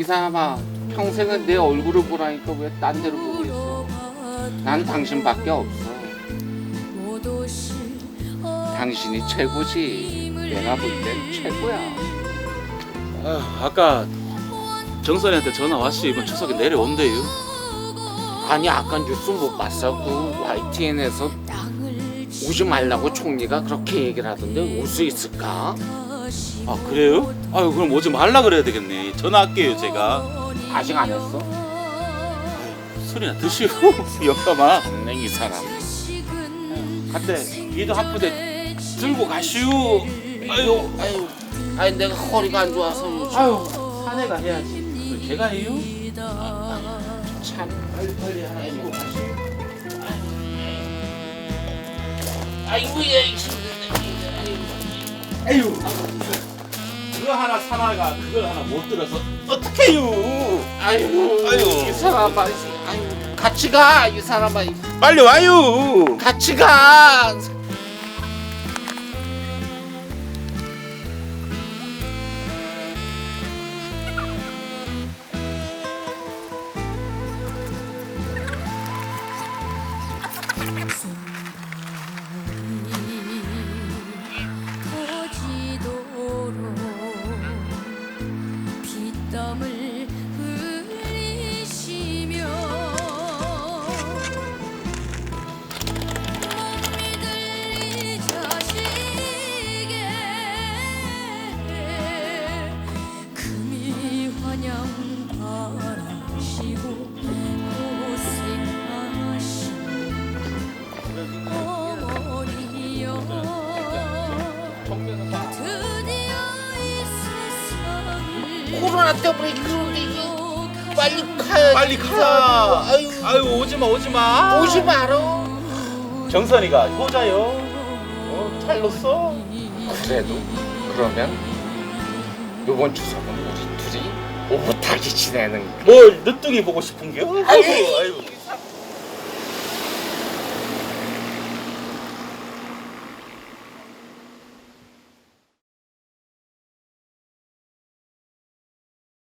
이 사람아 평생은 내 얼굴을 보라니까 왜 딴 데로 보고 있어? 난 당신밖에 없어. 당신이 최고지. 내가 볼 땐 최고야. 아, 아까 정선이한테 전화 왔어. 이번 추석에 내려온대요. 아니 아까 뉴스 못그 YTN에서 오지 말라고 총리가 그렇게 얘기를 하던데 올 수 있을까? 아 그래요? 아유 그럼 오지 말라 그래야 되겠네. 전화할게요 제가. 아직 안 했어? 술이나 드시고 영감아. 없네 이 사람 근데 얘도 한 푸대 들고 가시오. 아유 아유 아니 내가 허리가 안 좋아서 요즘 아유 사내가 해야지. 그걸 제가 해요? 참 빨리 빨리 하나 해주고 가시오. 아이고 얘 아유 그거 하나 사나가 그걸 하나 못 들어서 어떡해요? 아이고 아유. 이 사람아 아유 같이 가이 사람아 빨리 와요. 같이 가 코로나 때문에 그런데 이- 빨리 가야지 빨리 가. 아유 아유 오지 마 오지 마. 오지 마라 정선이가 효자요. 어, 잘났어. 그래도 그러면 요번 추석은 우리 둘이 오붓하게 지내는 뭘 늦둥이 보고 싶은겨? 아이고 아이고.